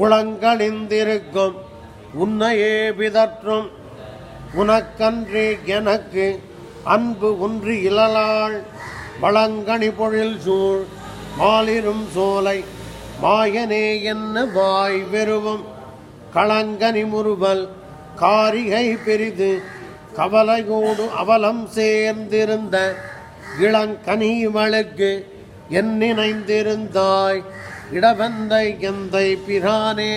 உளங்களிந்திருக்கும் உன்னையே பிதற்றும். உனக்கன்றி எனக்கு அன்பு ஒன்று இழலாள். வளங்கனி பொழில் சூழ். மாலிரும் சோலை. மாயனே என்ன வாய் வெறுவும். களங்கனி முறுவல். காரிகை பெரிது. கவலையோடு அவலம் சேர்ந்திருந்த. இளங்கனி வழக்கு என் நினைந்திருந்தாய். இடவந்தை எந்தை பிரானே.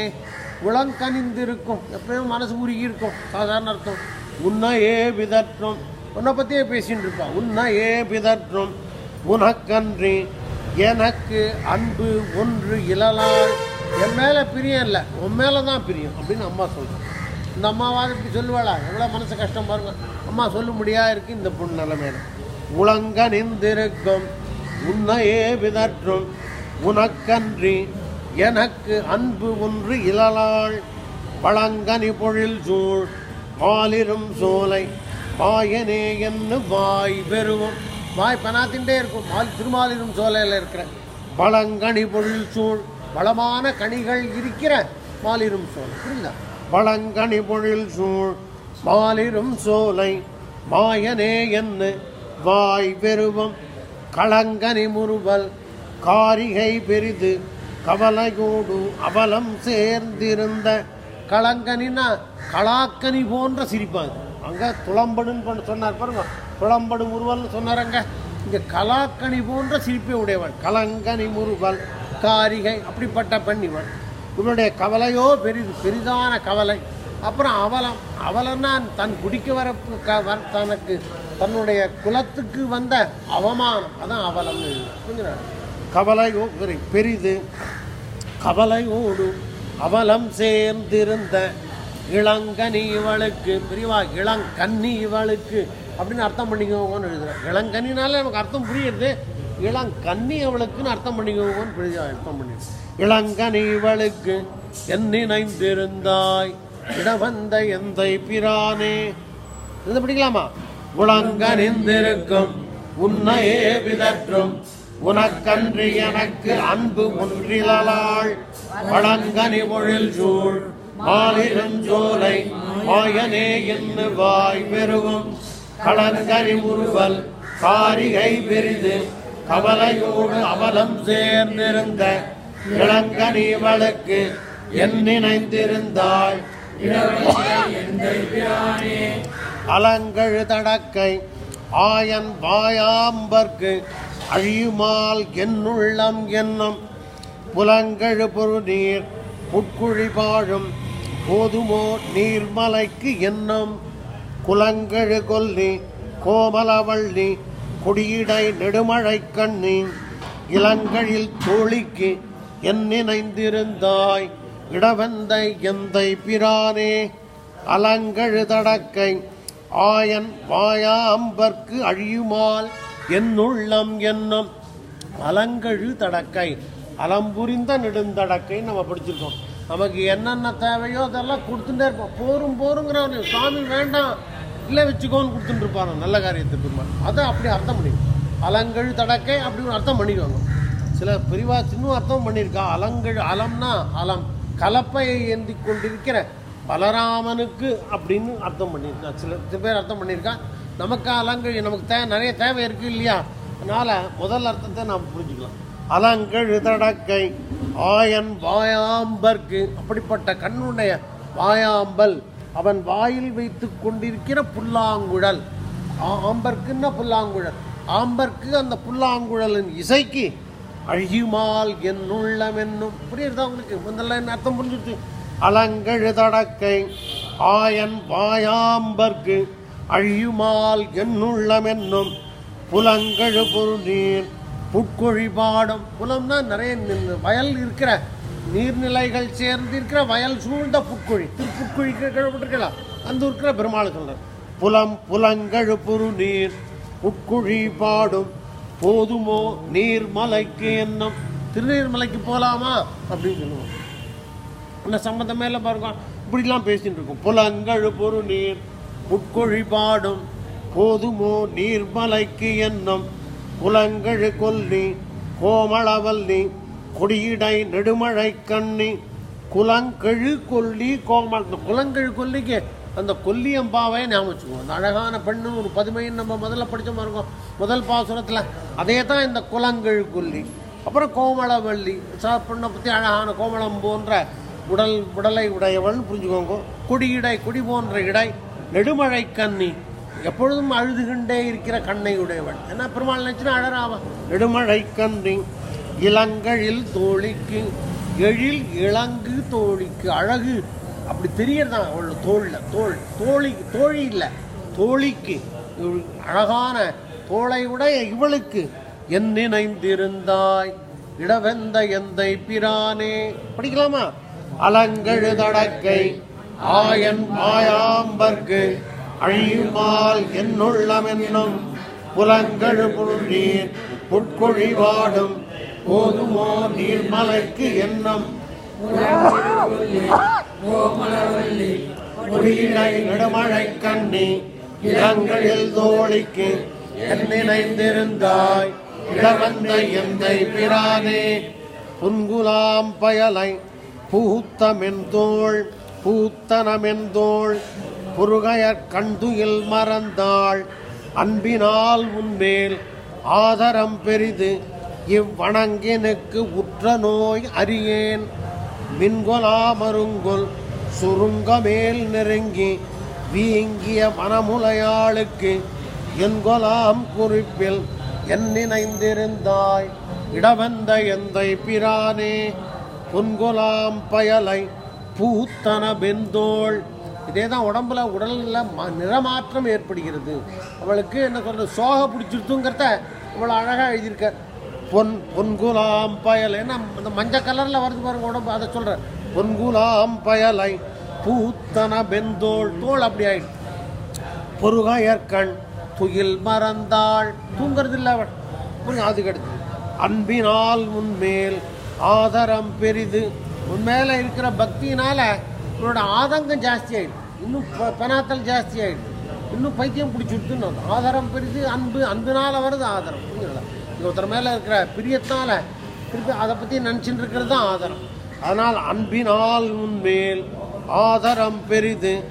உளங்கனிந்திருக்கும் எப்பயும் மனசு உருகி இருக்கும் சாதாரண அர்த்தம். உன்னையே பிதற்றும். உன்னை பற்றியே பேசின்னு இருப்பான் உன்னையே பிதற்றும். உனக்கன்றி எனக்கு அன்பு ஒன்று இழலாள் என் மேலே பிரியம் இல்லை. உன் மேலே தான் பிரியம் அப்படின்னு அம்மா சொல்கிறேன் இந்த அம்மாவாவது இப்படி சொல்லுவாளா? எவ்வளோ மனசு கஷ்டம் பாருங்க. அம்மா சொல்ல முடியா இருக்கு இந்த பொண்ணு நிலைமையில. உலங்க நின்றிருக்கும் உன்னையே பிதற்றும். உனக்கன்றி எனக்கு அன்பு ஒன்று இழலாள் பழங்கனி பொழில் சூழ் மாலிரும் சோலை. மாயனே என்று வாய் பெருவும் வாய் பனாத்தின்றே இருக்கும். மால் திருமாலிரும் சோலையில் இருக்கிற. பழங்கனி பொழில் சூழ் வளமான கனிகள் இருக்கிற மாலிரும் சோலை. புரியுதா? பழங்கனி பொழில் சூழ் மாலிரும் சோலை. மாயனே என்று வாய் பெருவம் களங்கனி முறுவல் காரிகை பெரிது கவலையோடு அவலம் சேர்ந்திருந்த களங்கனின்னா கலாக்கனி போன்ற சிரிப்பாங்க அங்கே துளம்படுன்னு பண்ண சொன்னார் பாருங்க. துளம்படு சொன்னார் சொன்னாரங்க இங்கே கலாக்கனி போன்ற சிரிப்பை உடையவன். கலங்கனி முருவல் காரிகை அப்படிப்பட்ட பெண் இவன் இவனுடைய கவலையோ பெரிது பெரிதான கவலை. அப்புறம் அவலம் அவலன்னா தன் குடிக்க வர தனக்கு தன்னுடைய குலத்துக்கு வந்த அவமானம். அதான் அவலம் புரிஞ்சுதா? கவலையோ பெரி- பெரிது. கவலையோடு அவலம் சேர்ந்திருந்த இளங்கனி இவளுக்கு பிரிவா இளங்கன்னி இவளுக்கு அப்படின்னு அர்த்தம் பண்ணிக்கோங்கன்னு எழுதுறேன் இளங்கனினால நமக்கு அர்த்தம் புரியுது. இளங்கன்னி அவளுக்குன்னு அர்த்தம் பண்ணிக்கோங்கன்னு புரிய அர்த்தம் பண்ணி இளங்கனி இவளுக்கு என் நினைந்திருந்தாய். இடவந்த எந்தை பிரானே. இது படிக்கலாமா? உளங்கனிந்திருக்கும் உன்னையே பிதற்றும். உனக்கன்று எனக்கு அன்பு ஒன்றிலாள் வழங்கனி மொழில் சூழ். மாலிரும் சோலை. மாயனே என்று வாய் பெருகும் கலங்கரி உருவல். காரிகை பெரிது கவலையோடு அவலம் சேர்ந்திருந்த இளங்கனி வழக்கு என் நினைந்திருந்தாள். அலங்கழு தடக்கை. ஆயன் வாயாம்பர்க்கு அழியுமால் என்னுள்ளம் என்னும் புலங்கழு பொருநீர் புட்குழி பாழும் போதுமோ நீர்மலைக்கு என்னும் குலங்கழு கொல்லி கோமலவள்ளி குடியிடை நெடுமழை கண்ணி இளங்கழில் தோழிக்கு என் நினைந்திருந்தாய் இடவந்தை எந்தை பிரானே? அலங்கழு தடக்கை ஆயன் வாயாம்பர்க்கு அழியுமால் என்னுள்ளம் என்னும் அலங்கழு தடக்கை. அலம்புரிந்த நெடுந்தடக்கை நம்ம படிச்சிருக்கோம். நமக்கு என்னென்ன தேவையோ அதெல்லாம் கொடுத்துட்டே இருப்போம். போரும் போருங்கிறவனு சாமி வேண்டாம். இல்லை வச்சுக்கோன்னு கொடுத்துட்டு இருப்பாங்க நல்ல காரியத்தை பெருமாள். அதை அப்படி அர்த்தம் பண்ணிடுவோம் அலங்கழு தடக்கை அப்படி ஒரு அர்த்தம் பண்ணிடுவாங்க சில பிரிவா இன்னும் அர்த்தம் பண்ணியிருக்கா. அலங்கழு அலம்னா அலம். கலப்பையை ஏந்தி கொண்டிருக்கிற பலராமனுக்கு அப்படின்னு அர்த்தம் பண்ணியிருக்கா. சில சில பேர் அர்த்தம் பண்ணியிருக்கான் நமக்கு அலங்கழி நமக்கு தே நிறைய தேவை இருக்கு இல்லையா? அதனால் முதல் அர்த்தத்தை நாம் புரிஞ்சுக்கலாம். அலங்கழு தடக்கை ஆயன் வாயாம்பர்க்கு அப்படிப்பட்ட கண்ணுடைய வாயாம்பல் அவன் வாயில் வைத்து கொண்டிருக்கிற புல்லாங்குழல். ஆம்பர்க்குன்னா புல்லாங்குழல். ஆம்பர்க்கு அந்த புல்லாங்குழலின் இசைக்கு அழியுமால் என்னுள்ளம் என்னும் புரியுறதா உங்களுக்கு? முதல்ல என்ன அர்த்தம் புரிஞ்சுட்டு அலங்கழு தடக்கை ஆயன் வாயாம்பர்க்கு அழியுமால் என்னுள்ளமென்னும் புலங்கழு பொருநீர் புட்கொழி பாடும் புலம்னா நிறைய வயல் இருக்கிற நீர்நிலைகள் சேர்ந்து இருக்கிற வயல் சூழ்ந்த புட்கொழி. திருப்புட்கொழி கேள்விப்பட்டிருக்கலாம் அந்த இருக்கிற பெருமாள் சொல்றார் புலம் புலங்கழு புரு நீர் புட்குழி பாடும் போதுமோ? நீர்மலைக்கு என்னும் திருநீர்மலைக்கு போகலாமா அப்படின்னு சொல்லுவோம். இந்த சம்பந்தமே இல்லை பாருங்க. இப்படிலாம் பேசிட்டு இருக்கோம். புலங்கழு பொரு நீர் உட்கொழிபாடும் போதுமோ நீர்மலைக்கு என்னும் குலங்கழு கொல்லி கோமளவல்லி கொடியிடை நெடுமழை கண்ணி குலங்கெழு கொல்லி கோமல் இந்த குலங்கெழு கொல்லிக்கு அந்த கொல்லியம்பாவை ஞாபகம் வச்சுக்குவோம். அந்த அழகான பெண்ணு ஒரு பதுமைன்னு நம்ம முதல்ல படித்த மாதிரி இருக்கும். முதல் பாசுரத்தில் அதே தான் இந்த குலங்கெழு கொல்லி. அப்புறம் கோமளவள்ளி சா பெண்ணை பற்றி அழகான கோமளம் போன்ற உடல் உடலை உடையவள்னு புரிஞ்சுக்கோங்க. கொடியிடை கொடி போன்ற இடை நெடுமழை கன்னி எப்பொழுதும் அழுதுகின்றே இருக்கிற கண்ணை உடையவன் ஏன்னா பெருமாள் நினச்சுன்னா அழறாவா நெடுமழை கன்னி இளங்கழில் தோழிக்கு எழில் இளங்கு தோழிக்கு அழகு. அப்படி தெரியறதான் அவள் தோளில். தோள் தோழி தோழி இல்லை தோழிக்கு. அழகான தோளை உடைய இவளுக்கு. என் நினைந்திருந்தாய் இடவெந்த எந்தை பிரானே. படிக்கலாமா? அலங்கழுதடக்கை ஆயன் மாயாம்பர்க்கு அழியுமால் என்னுள்ளம் என்னும் புலங்கழு புழுநீர் புட்கொழிவாடும் போதுமோ நீர்மலைக்கு எண்ணம் முடியிடை நெடுமழை கண்ணி இளங்களில் தோழிக்கு என் நினைந்திருந்தாய். இடவந்த எந்தை பிரானே புன்குலாம் பயலை பூத்தமென்தோள் பூத்தனமெந்தோள் புருகையற் கண்துயில் மறந்தாள். அன்பினால் உன்மேல் ஆதரம் பெரிது இவ்வணங்கினுக்கு உற்ற நோய் அறியேன். மின்கொலாமருங்கொல் சுருங்கமேல் நெருங்கி வீங்கிய மனமுலையாளுக்கு என்கொலாம் குறிப்பில் என் நினைந்திருந்தாய். இடவந்த எந்தை பிரானே பொன்கொலாம் பயலை பூத்தன பெந்தோள் இதே தான் உடம்புல உடலில் ம நிறமாற்றம் ஏற்படுகிறது. அவளுக்கு என்ன சொல்கிறது சோக பிடிச்சிருத்துங்கிறத இவ்வளோ அழகாக எழுதியிருக்க பொன் பொன்குலாம் பயல். ஏன்னா அந்த மஞ்சள் கலரில் வருது பாருங்க உடம்பு அதை சொல்கிறேன் பொன்குலாம் பயலை பூத்தன பெந்தோள் தோல் அப்படி ஆயிடுச்சு. பொருகாயற்கண் துயில் மறந்தாள். தூங்கிறது இல்லை அவள் அது அதுக்கு அடுத்து அன்பினால் உன்மேல் ஆதரம் பெரிது. உன் மேலே இருக்கிற பக்தியினால் உன்னோட ஆதங்கம் ஜாஸ்தி ஆகிடுது இன்னும் ப- பெனாத்தல் ஜாஸ்தி ஆகிடுது இன்னும் பைத்தியம் பிடிச்சிடுதுன்னு ஆதாரம் பெரிது அன்பு அன்புனால் வருது ஆதாரம். புரியுங்களா இது ஒருத்தர் மேலே இருக்கிற பிரியத்தால் திருப்பி அதை பற்றி நினச்சிட்டு இருக்கிறது தான் ஆதரம். அதனால் அன்பினால் உன்மேல் ஆதாரம் பெரிது.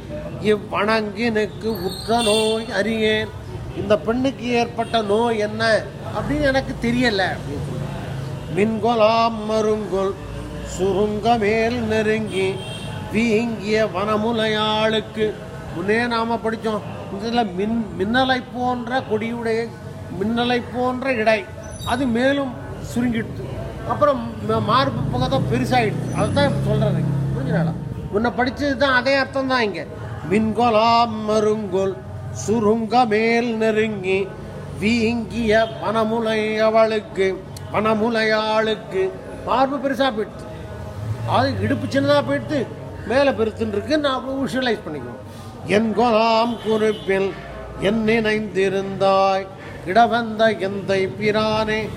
இவ்வணங்கினுக்கு உற்ற நோய் அறியேன். இந்த பெண்ணுக்கு ஏற்பட்ட நோய் என்ன அப்படின்னு எனக்கு தெரியலை அப்படின்னு சொல்றாரு. மின்கொலாம் மருங்கொல். சுருங்க மேல் நெருங்கி வீங்கிய வனமுலையாளுக்கு. முன்னே நாம படித்தோம் இதில் மின் மின்னலை போன்ற கொடியுடைய மின்னலை போன்ற இடை. அது மேலும் சுருங்கிடுது அப்புறம் மார்பு பக்கம் பெருசாகிடுது அதுதான் சொல்கிறது புரிஞ்சுனால முன்ன படித்தது தான் அதே அர்த்தம் தான் இங்கே. மின்கொலாம் மருங்கொல் சுருங்க மேல் நெருங்கி வீங்கிய வனமுலை அவளுக்கு வனமுலையாளுக்கு மார்பு பெருசாக போயிடுது அது இடுப்பு சின்னதாக போயிட்டு மேலே பெருத்துன்னு இருக்கு நான் விஷுவலைஸ் பண்ணிக்குவோம். என் கொலாம் குறிப்பில் என் நினைந்திருந்தாய் இடவந்த எந்தை பிரானே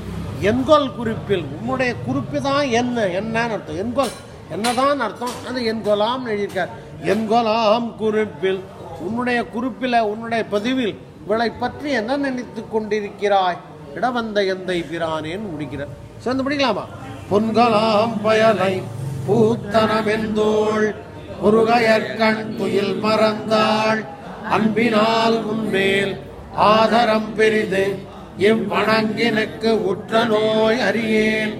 என்கொல் குறிப்பில். உன்னுடைய குறிப்பு தான் என்ன என்னன்னு அர்த்தம். என்கொல் என்னதான் அர்த்தம் அது என்கொலாம் எழுதியிருக்கார். என்கொலாம் குறிப்பில் உன்னுடைய குறிப்பில் உன்னுடைய பதிவில் இவளை பற்றி என்ன நினைத்து கொண்டிருக்கிறாய்? இடவந்த எந்தை பிரானேன்னு முடிக்கிறார். சேர்ந்து படிக்கலாமா? பொன்கலாம் பயலை பூத்தனமெந்தோள் முருகையற்கண் துயில் மறந்தாள். அன்பினால் உன்மேல் ஆதரம் பெரிது இவ்வணங்கினுக்கு உற்ற நோய் அறியேன்.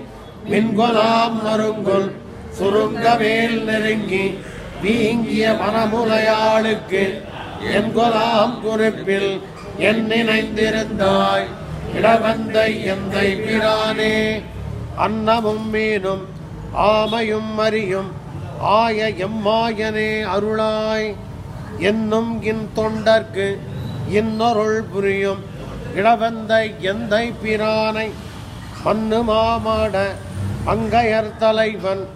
மின்கொலாம் மருங்கொல் சுருங்க மேல் நெருங்கி வீங்கிய மனமுலையாளுக்கு என் கொலாம் குறிப்பில் என் நினைந்திருந்தாய். இடவந்தை எந்தை பிரானே அன்னமும் மீனும் ஆமையும் அறியும். ஆய எம்மாயனே அருளாய். என்னும் இன் தொண்டர்க்கு இன்னொருள் புரியும். இளவந்தை எந்தை பிரானை மண்ணு மாமாட மங்கையர் தலைவன்.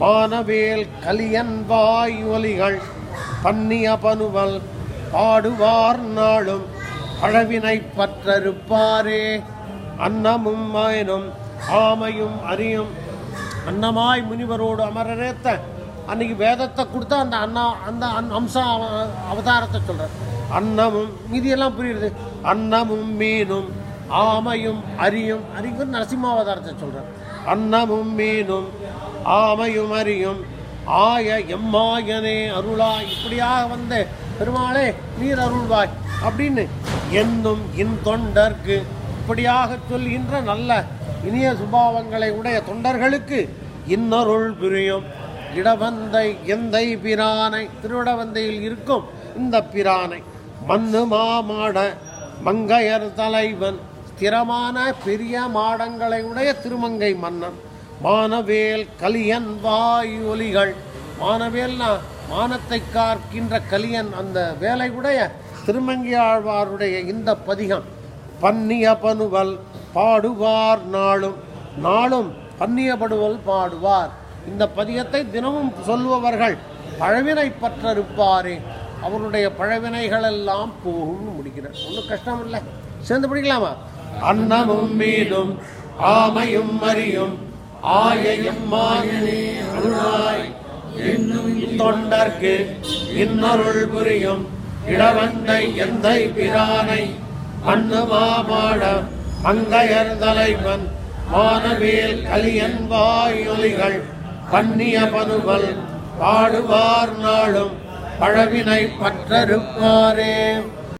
மானவேல் கலியன் வாய் ஒலிகள் பன்னிய பனுவல் பாடுவார் நாளும். பழவினை பற்றறுப்பாரே. அன்னமும் மயனும் ஆமையும் அறியும். அன்னமாய் முனிவரோடு அமரரேத்த அன்னைக்கு வேதத்தை கொடுத்தா அந்த அண்ணா அந்த அந் அம்சம் அவ- அவதாரத்தை சொல்கிறார் அன்னமும் மீதியெல்லாம் புரியுது அன்னமும் மீனும் ஆமையும் அரியும் அரியும் நரசிம்மாவதாரத்தை சொல்கிறார் அன்னமும் மீனும் ஆமையும் அரியும் ஆய எம்மாயனே அருளா இப்படியாக வந்த பெருமாளே நீர் அருள்வாய் அப்படின்னு என்னும் இன் தொண்டர்க்கு இப்படியாக சொல்கின்ற நல்ல இனிய சுபாவங்களை உடைய தொண்டர்களுக்கு இன்னருள் புரியும். இடவந்தை எந்தை பிரானை திருவிடவந்தையில் இருக்கும் இந்த பிரானை. மண்ணு மாமாட மங்கையர் தலைவன் ஸ்திரமான பெரிய மாடங்களை உடைய திருமங்கை மன்னன். மானவேல் கலியன் வாய் ஒலிகள். மானவேல்னா மானத்தை காக்கின்ற கலியன் அந்த வேலை உடைய திருமங்கியாழ்வாருடைய இந்த பதிகம். பன்னிய பனுவல் பாடுவார் நாளும். நாளும் பன்னியப்படுவல் பாடுவார். இந்த பதியத்தை தினமும் சொல்பவர்கள் பழவினை பற்றிருப்பாரே அவருடைய பழவினைகளெல்லாம் போகும் முடிக்கிறார். ஒன்றும் கஷ்டம் இல்லை சேர்ந்து படிக்கலாமா? அன்னமும் மீதும் ஆமையும் மறியும் ஆயையும் மாயனே அருளாய். தொண்டர்க்கு இன்னருள் புரியும் இடவந்தை எந்தை பிரானை. மண்ணு மாமாட தலைவன் மானவேல் கலியன் வாயொலிகள் கண்ணிய பனுவல் பாடுவார் நாளும் பழவினை பற்றருப்பாரே